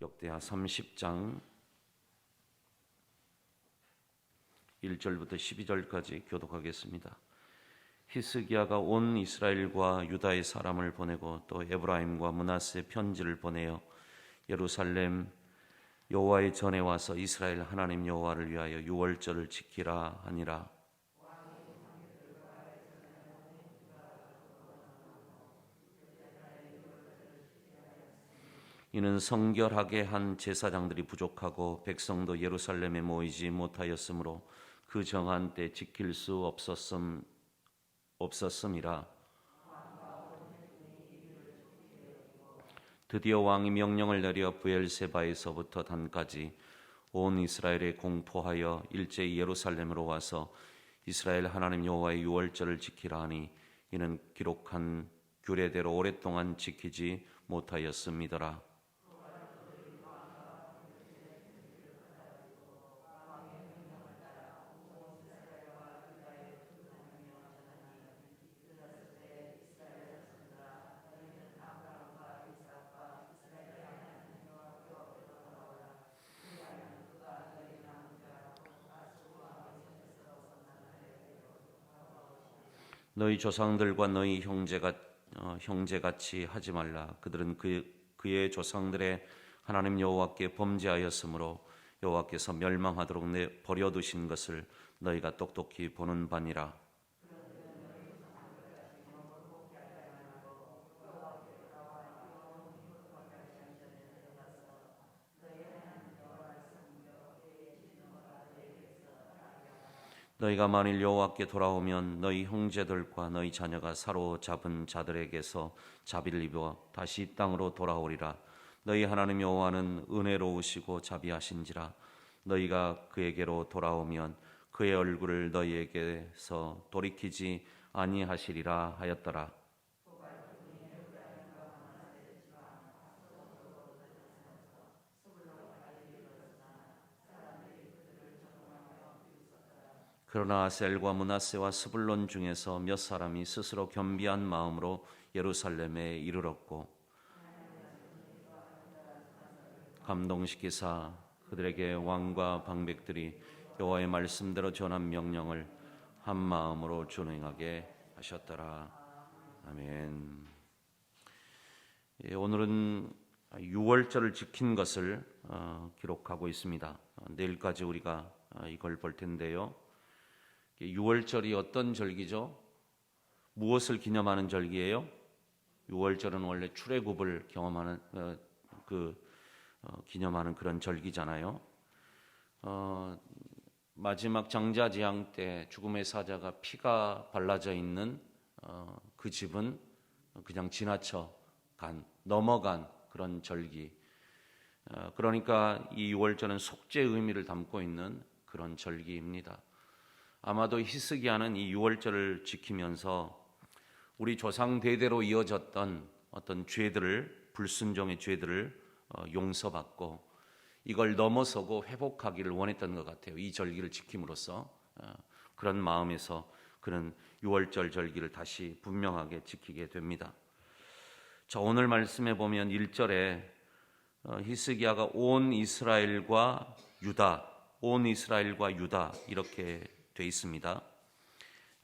역대하 30장 1절부터 12절까지 교독하겠습니다. 히스기야가 온 이스라엘과 유다의 사람을 보내고 또 에브라임과 문하세 편지를 보내어 예루살렘 여호와의 전에 와서 이스라엘 하나님 여호와를 위하여 유월절을 지키라 하니라. 이는 성결하게 한 제사장들이 부족하고 백성도 예루살렘에 모이지 못하였으므로 그 정한 때 지킬 수 없었음 없었음이라. 드디어 왕이 명령을 내려 부엘세바에서부터 단까지 온 이스라엘에 공포하여 일제히 예루살렘으로 와서 이스라엘 하나님 여호와의 유월절을 지키라 하니 이는 기록한 규례대로 오랫동안 지키지 못하였음이더라. 너희 조상들과 너희 형제가 어, 형제같이 하지 말라. 그들은 그 그의 조상들의 하나님 여호와께 범죄하였으므로 여호와께서 멸망하도록 내 버려두신 것을 너희가 똑똑히 보는 바니라. 너희가 만일 여호와께 돌아오면 너희 형제들과 너희 자녀가 사로잡은 자들에게서 자비를 입어 다시 이 땅으로 돌아오리라. 너희 하나님 여호와는 은혜로우시고 자비하신지라. 너희가 그에게로 돌아오면 그의 얼굴을 너희에게서 돌이키지 아니하시리라 하였더라 그러나 아셀과 문하세와 스불론 중에서 몇 사람이 스스로 겸비한 마음으로 예루살렘에 이르렀고 감동시키사 그들에게 왕과 방백들이 여호와의 말씀대로 전한 명령을 한 마음으로 준행하게 하셨더라. 아멘. 예, 오늘은 6월절을 지킨 것을 어, 기록하고 있습니다. 어, 내일까지 우리가 어, 이걸 볼 텐데요. 6월절이 어떤 절기죠? 무엇을 기념하는 절기예요? 6월절은 원래 출애굽을 경험하는 어, 그 어, 기념하는 그런 절기잖아요. 어, 마지막 장자지향 때 죽음의 사자가 피가 발라져 있는 어, 그 집은 그냥 지나쳐 간 넘어간 그런 절기. 어, 그러니까 이 6월절은 속죄 의미를 담고 있는 그런 절기입니다. 아마도 히스기야는 이 유월절을 지키면서 우리 조상 대대로 이어졌던 어떤 죄들을 불순종의 죄들을 어, 용서받고 이걸 넘어서고 회복하기를 원했던 것 같아요. 이 절기를 지킴으로써 어, 그런 마음에서 그는 유월절 절기를 다시 분명하게 지키게 됩니다. 자, 오늘 말씀에 보면 1절에 어, 히스기야가 온 이스라엘과 유다, 온 이스라엘과 유다 이렇게 돼 있습니다.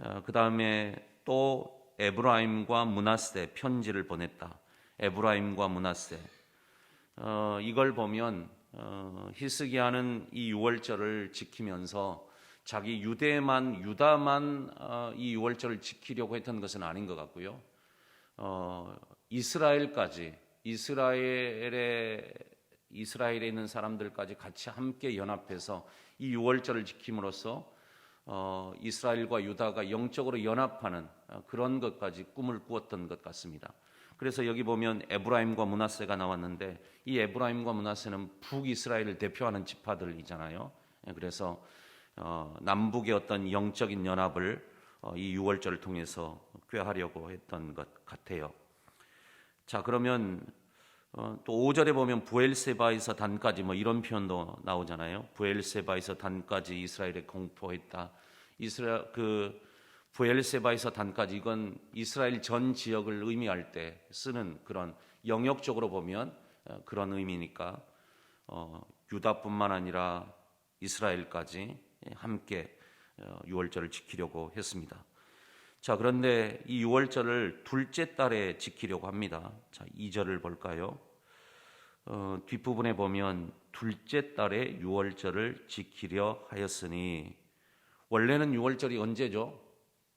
어, 그 다음에 또 에브라임과 문하세 편지를 보냈다. 에브라임과 문하세. 어, 이걸 보면 어, 히스기야는 이 유월절을 지키면서 자기 유대만 유다만 어, 이 유월절을 지키려고 했던 것은 아닌 것 같고요. 어, 이스라엘까지 이스라엘의 이스라엘에 있는 사람들까지 같이 함께 연합해서 이 유월절을 지킴으로써 어, 이스라엘과 유다가 영적으로 연합하는 어, 그런 것까지 꿈을 꾸었던 것 같습니다. 그래서 여기 보면 에브라임과 문하세가 나왔는데 이 에브라임과 문하세는 북이스라엘을 대표하는 지파들이잖아요. 예, 그래서 어, 남북의 어떤 영적인 연합을 어, 이 유월절을 통해서 꾀하려고 했던 것 같아요. 자 그러면 어, 또 5절에 보면 부엘세바에서 단까지 뭐 이런 표현도 나오잖아요. 부엘세바에서 단까지 이스라엘에 공포했다. 이스라엘 그 부엘세바에서 단까지 이건 이스라엘 전 지역을 의미할 때 쓰는 그런 영역적으로 보면 어, 그런 의미니까 어, 유다뿐만 아니라 이스라엘까지 함께 어, 유월절을 지키려고 했습니다. 자, 그런데 이 유월절을 둘째 달에 지키려고 합니다. 자, 2절을 볼까요? 어, 뒷부분에 보면 둘째 달에 유월절을 지키려 하였으니 원래는 유월절이 언제죠?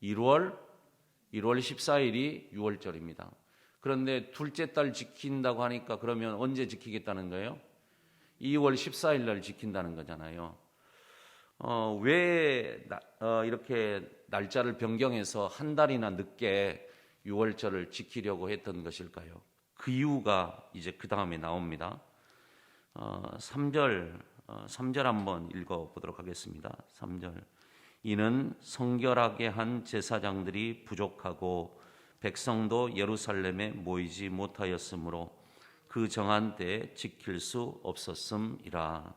1월 1월 14일이 유월절입니다. 그런데 둘째 달 지킨다고 하니까 그러면 언제 지키겠다는 거예요? 2월 14일 날 지킨다는 거잖아요. 어, 왜 나, 어, 이렇게 날짜를 변경해서 한 달이나 늦게 유월절을 지키려고 했던 것일까요? 그 이유가 이제 그 다음에 나옵니다. 어, 3절, 어, 3절 한번 읽어 보도록 하겠습니다. 3절. 이는 성결하게 한 제사장들이 부족하고 백성도 예루살렘에 모이지 못하였으므로 그 정한 때에 지킬 수 없었음이라.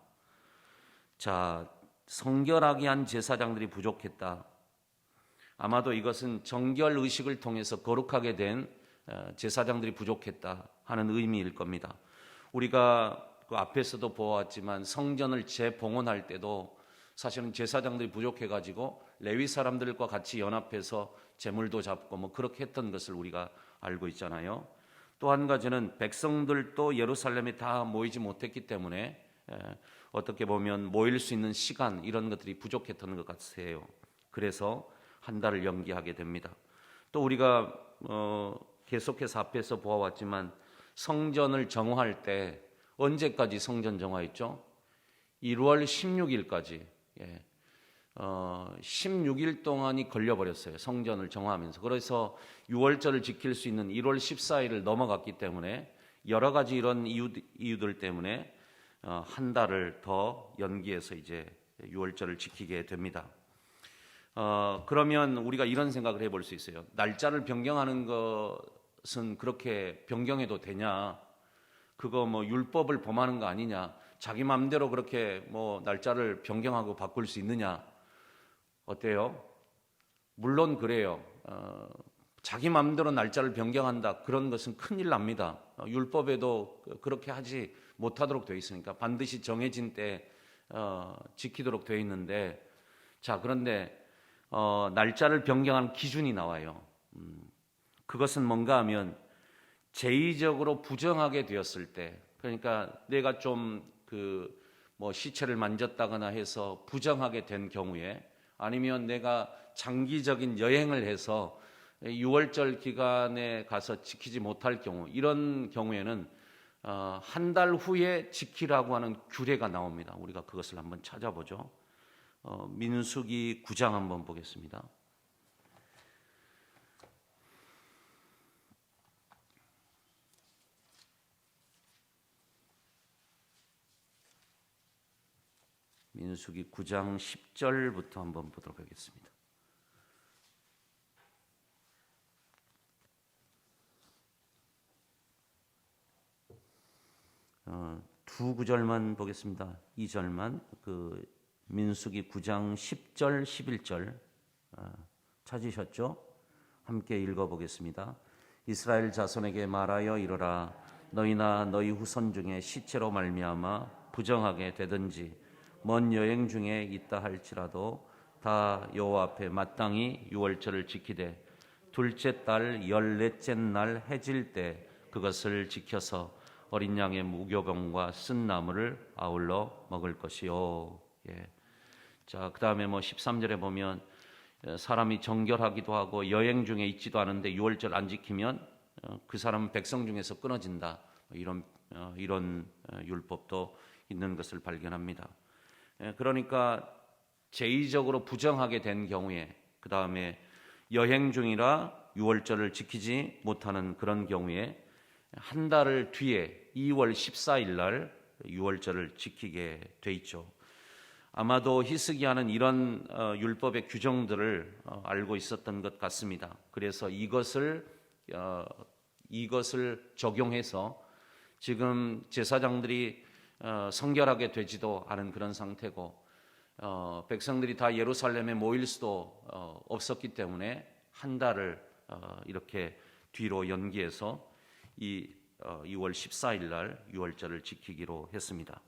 자, 성결하게 한 제사장들이 부족했다. 아마도 이것은 정결 의식을 통해서 거룩하게 된 어, 제사장들이 부족했다 하는 의미일 겁니다. 우리가 그 앞에서도 보았지만 성전을 재봉헌할 때도 사실은 제사장들이 부족해 가지고 레위 사람들과 같이 연합해서 제물도 잡고 뭐 그렇게 했던 것을 우리가 알고 있잖아요. 또 한 가지는 백성들도 예루살렘에 다 모이지 못했기 때문에 어떻게 보면 모일 수 있는 시간 이런 것들이 부족했던 것 같아요. 그래서 한 달을 연기하게 됩니다. 또 우리가 어 계속해서 앞에서 보아왔지만 성전을 정화할 때 언제까지 성전 정화했죠? 1월 16일까지. 예. 어, 16일 동안이 걸려버렸어요. 성전을 정화하면서. 그래서 6월절을 지킬 수 있는 1월 14일을 넘어갔기 때문에 여러 가지 이런 이유, 이유들 때문에 어, 한 달을 더 연기해서 이제 6월절을 지키게 됩니다. 어, 그러면 우리가 이런 생각을 해볼 수 있어요. 날짜를 변경하는 것은 그렇게 변경해도 되냐? 그거 뭐 율법을 범하는 거 아니냐? 자기 마음대로 그렇게 뭐 날짜를 변경하고 바꿀 수 있느냐? 어때요? 물론 그래요. 어, 자기 마음대로 날짜를 변경한다. 그런 것은 큰일 납니다. 어, 율법에도 그렇게 하지 못하도록 되어 있으니까 반드시 정해진 때 어, 지키도록 되어 있는데 자 그런데 어, 날짜를 변경한 기준이 나와요. 음, 그것은 뭔가 하면 제의적으로 부정하게 되었을 때 그러니까 내가 좀 그 뭐 시체를 만졌다거나 해서 부정하게 된 경우에 아니면 내가 장기적인 여행을 해서 6월절 기간에 가서 지키지 못할 경우 이런 경우에는 어, 한달 후에 지키라고 하는 규례가 나옵니다. 우리가 그것을 한번 찾아보죠. 어, 민수기 9장 한번 보겠습니다. 민수기 9장 10절부터 한번 보도록 하겠습니다. 두 구절만 보겠습니다. 2절만 그 민수기 9장 10절 11절 어, 찾으셨죠? 함께 읽어 보겠습니다. 이스라엘 자손에게 말하여 이르라 너희나 너희 후손 중에 시체로 말미암아 부정하게 되든지 먼 여행 중에 있다 할지라도 다 여호와 앞에 마땅히 유월절을 지키되 둘째 달 열넷째 날 해질 때 그것을 지켜서 어린 양의 무교병과 쓴 나무를 아울러 먹을 것이요. 예. 자, 그다음에 뭐 13절에 보면 어, 사람이 정결하기도 하고 여행 중에 있지도 않은데 유월절 안 지키면 어, 그 사람은 백성 중에서 끊어진다. 뭐 이런 어, 이런 율법도 있는 것을 발견합니다. 예, 그러니까 제의적으로 부정하게 된 경우에 그 다음에 여행 중이라 유월절을 지키지 못하는 그런 경우에 한 달을 뒤에 2월 14일 날 유월절을 지키게 돼 있죠. 아마도 히스기야는 이런 어, 율법의 규정들을 어, 알고 있었던 것 같습니다. 그래서 이것을 어, 이것을 적용해서 지금 제사장들이 어, 성결하게 되지도 않은 그런 상태고 어, 백성들이 다 예루살렘에 모일 수도 어, 없었기 때문에 한 달을 어, 이렇게 뒤로 연기해서 이 2월 어, 14일 날 유월절을 지키기로 했습니다.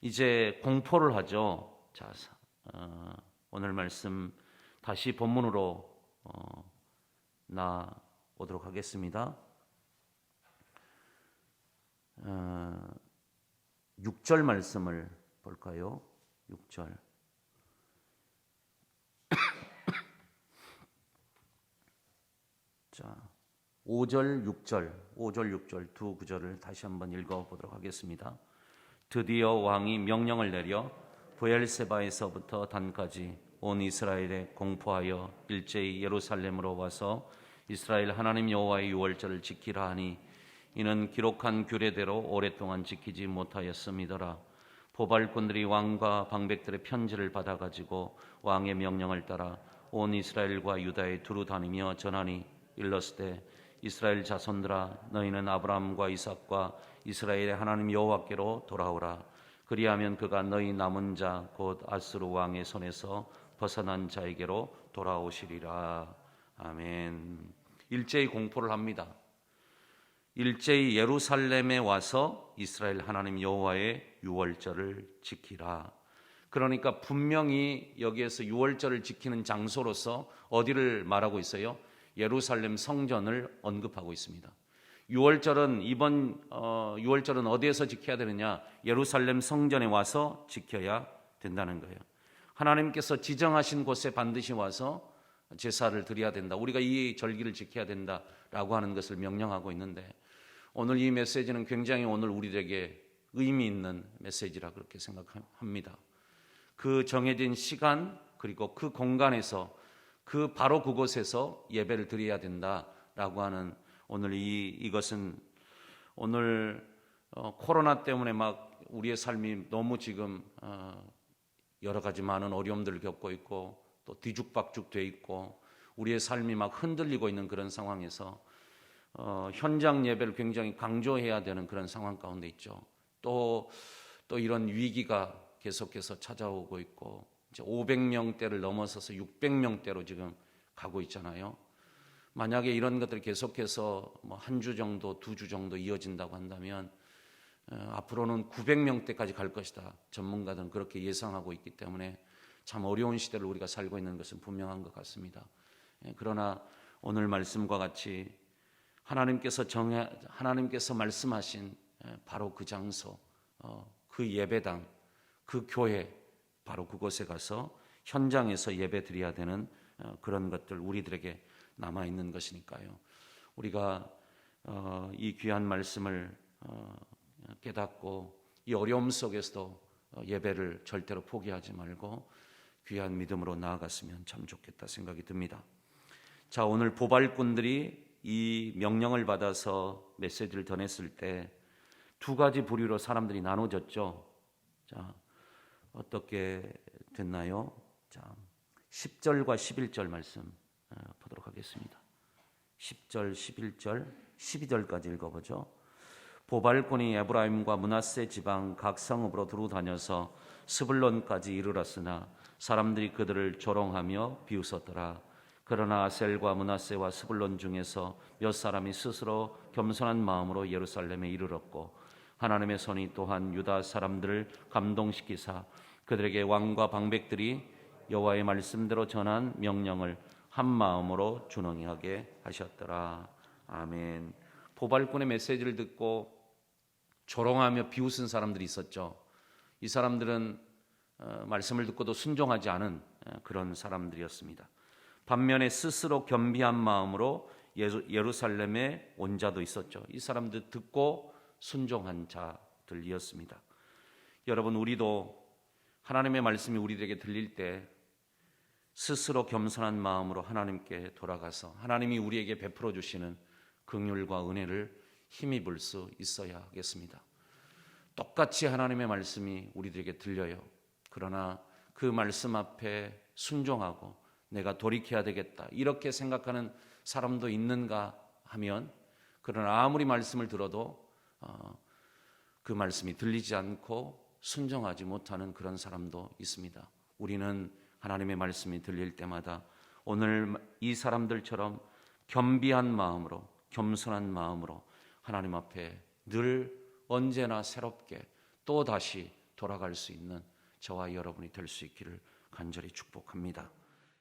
이제 공포를 하죠. 자, 사- 어, 오늘 말씀 다시 본문으로 어, 나 오도록 하겠습니다. 어, 6절 말씀을 볼까요? 6절. 자, 5절, 6절, 5절, 6절 두 구절을 다시 한번 읽어 보도록 하겠습니다. 드디어 왕이 명령을 내려 부엘세바에서부터 단까지 온 이스라엘에 공포하여 일제히 예루살렘으로 와서 이스라엘 하나님 여호와의 유월절을 지키라 하니 이는 기록한 규례대로 오랫동안 지키지 못하였음이더라. 보발꾼들이 왕과 방백들의 편지를 받아 가지고 왕의 명령을 따라 온 이스라엘과 유다에 두루 다니며 전하니 일렀을 이스라엘 자손들아 너희는 아브라함과 이삭과 이스라엘의 하나님 여호와께로 돌아오라. 그리하면 그가 너희 남은 자 곧 아스루 왕의 손에서 벗어난 자에게로 돌아오시리라. 아멘. 일제히 공포를 합니다. 일제히 예루살렘에 와서 이스라엘 하나님 여호와의 유월절을 지키라. 그러니까 분명히 여기에서 유월절을 지키는 장소로서 어디를 말하고 있어요? 예루살렘 성전을 언급하고 있습니다. 유월절은 이번 어, 유월절은 어디에서 지켜야 되느냐? 예루살렘 성전에 와서 지켜야 된다는 거예요. 하나님께서 지정하신 곳에 반드시 와서 제사를 드려야 된다. 우리가 이 절기를 지켜야 된다라고 하는 것을 명령하고 있는데 오늘 이 메시지는 굉장히 오늘 우리에게 의미 있는 메시지라 그렇게 생각합니다. 그 정해진 시간 그리고 그 공간에서 그 바로 그곳에서 예배를 드려야 된다라고 하는 오늘 이 이것은 오늘 어, 코로나 때문에 막 우리의 삶이 너무 지금 어, 여러 가지 많은 어려움들을 겪고 있고 또 뒤죽박죽 돼 있고 우리의 삶이 막 흔들리고 있는 그런 상황에서 어, 현장 예배를 굉장히 강조해야 되는 그런 상황 가운데 있죠. 또 또 이런 위기가 계속해서 찾아오고 있고 이제 500명대를 넘어서서 600명대로 지금 가고 있잖아요. 만약에 이런 것들이 계속해서 뭐 한 주 정도, 두 주 정도 이어진다고 한다면 어, 앞으로는 900명대까지 갈 것이다. 전문가들은 그렇게 예상하고 있기 때문에 참 어려운 시대를 우리가 살고 있는 것은 분명한 것 같습니다. 예, 그러나 오늘 말씀과 같이 하나님께서 정해 하나님께서 말씀하신 예, 바로 그 장소, 어, 그 예배당, 그 교회 바로 그곳에 가서 현장에서 예배 드려야 되는 어, 그런 것들 우리들에게 남아 있는 것이니까요. 우리가 어, 이 귀한 말씀을 어, 깨닫고 이 어려움 속에서도 어, 예배를 절대로 포기하지 말고 귀한 믿음으로 나아갔으면 참 좋겠다 생각이 듭니다. 자, 오늘 보발꾼들이 이 명령을 받아서 메시지를 전했을 때 두 가지 부류로 사람들이 나눠졌죠. 자, 어떻게 됐나요? 자, 10절과 11절 말씀 어, 보도록 하겠습니다. 10절, 11절, 12절까지 읽어보죠. 보발꾼이 에브라임과 문하세 지방 각 성읍으로 두루 다녀서 스불론까지 이르렀으나 사람들이 그들을 조롱하며 비웃었더라. 그러나 아셀과 문하세와 스불론 중에서 몇 사람이 스스로 겸손한 마음으로 예루살렘에 이르렀고 하나님의 손이 또한 유다 사람들을 감동시키사 그들에게 왕과 방백들이 여호와의 말씀대로 전한 명령을 한 마음으로 준행하게 하셨더라. 아멘. 보발꾼의 메시지를 듣고 조롱하며 비웃은 사람들이 있었죠. 이 사람들은 어, 말씀을 듣고도 순종하지 않은 어, 그런 사람들이었습니다. 반면에 스스로 겸비한 마음으로 예루- 예루살렘에 온 자도 있었죠. 이 사람들 듣고 순종한 자들이었습니다. 여러분 우리도 하나님의 말씀이 우리에게 들릴 때 스스로 겸손한 마음으로 하나님께 돌아가서 하나님이 우리에게 베풀어 주시는 긍휼과 은혜를 힘입을 수 있어야 하겠습니다. 똑같이 하나님의 말씀이 우리들에게 들려요. 그러나 그 말씀 앞에 순종하고 내가 돌이켜야 되겠다. 이렇게 생각하는 사람도 있는가 하면 그러나 아무리 말씀을 들어도 어, 그 말씀이 들리지 않고 순종하지 못하는 그런 사람도 있습니다. 우리는 하나님의 말씀이 들릴 때마다 오늘 이 사람들처럼 겸비한 마음으로 겸손한 마음으로 하나님 앞에 늘 언제나 새롭게 또 다시 돌아갈 수 있는 저와 여러분이 될 수 있기를 간절히 축복합니다.